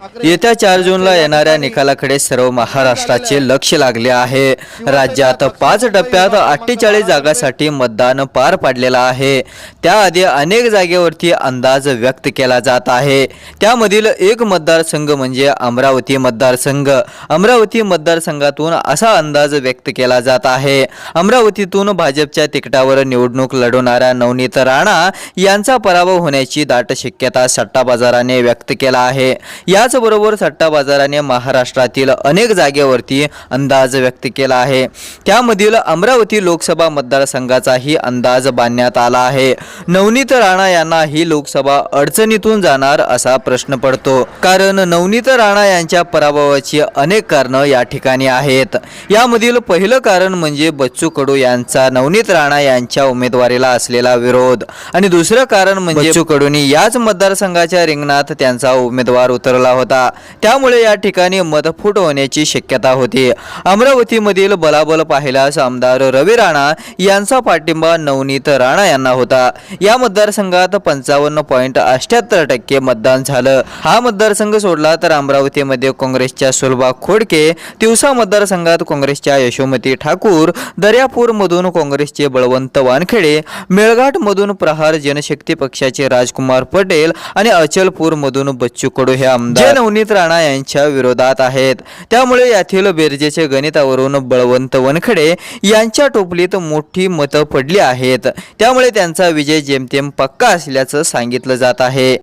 येत्या चार जूनला येणाऱ्या निकालाकडे सर्व महाराष्ट्राचे लक्ष लागले आहे. राज्यात पाच टप्प्यात अठ्ठेचाळीस जागासाठी मतदान पार पाडलेलं आहे. त्याआधी अनेक जागेवरती अंदाज व्यक्त केला जात आहे. त्यामधील एक मतदारसंघ म्हणजे अमरावती मतदारसंघ. अमरावती मतदारसंघातून असा अंदाज व्यक्त केला जात आहे. अमरावतीतून भाजपच्या तिकिटावर निवडणूक लढवणाऱ्या नवनीत राणा यांचा पराभव होण्याची दाट शक्यता सट्टा बाजाराने व्यक्त केला आहे. याचबरोबर सट्टा बाजाराने महाराष्ट्रातील अनेक जागेवरती अंदाज व्यक्त केला आहे. त्यामधील अमरावती लोकसभा मतदारसंघाचाही अंदाज बांधण्यात आला आहे. नवनीत राणा यांना ही लोकसभा अडचणीतून जाणार असा प्रश्न पडतो. कारण नवनीत राणा यांच्या पराभवाची अनेक कारणं या ठिकाणी आहेत. यामधील पहिलं कारण म्हणजे बच्चू कडू यांचा नवनीत राणा यांच्या उमेदवारीला असलेला विरोध. आणि दुसरं कारण म्हणजे बच्चू कडूंनी याच मतदारसंघाच्या रिंगणात त्यांचा उमेदवार उतरला होता. त्यामुळे या ठिकाणी मतफूट होण्याची शक्यता होती. अमरावतीमधील बलाबल पाहिल्यास आमदार रवी राणा यांचा पाठिंबा नवनीत राणा यांना होता. या मतदारसंघात पंचावन्न पॉईंट अठ्याहत्तर टक्के मतदान झालं. हा मतदारसंघ सोडला तर अमरावतीमध्ये काँग्रेसच्या सुलभा खोडके तिवसा मतदारसंघात काँग्रेसच्या यशोमती ठाकूर दर्यापूरमधून काँग्रेसचे बळवंत वानखेडे मेळघाटमधून प्रहार जनशक्ती पक्षाचे राजकुमार पटेल आणि अचलपूरमधून बच्चू कडू हे आमदार नवनीत राणा यांच्या विरोधात आहेत. त्यामुळे यातील बेरजेचे गणितावरून बळवंत वनखडे यांच्या टोपलीत मोठी मतं पडली आहेत. त्यामुळे त्यांचा विजय जेमतेम पक्का असल्याचं सांगितलं जात आहे.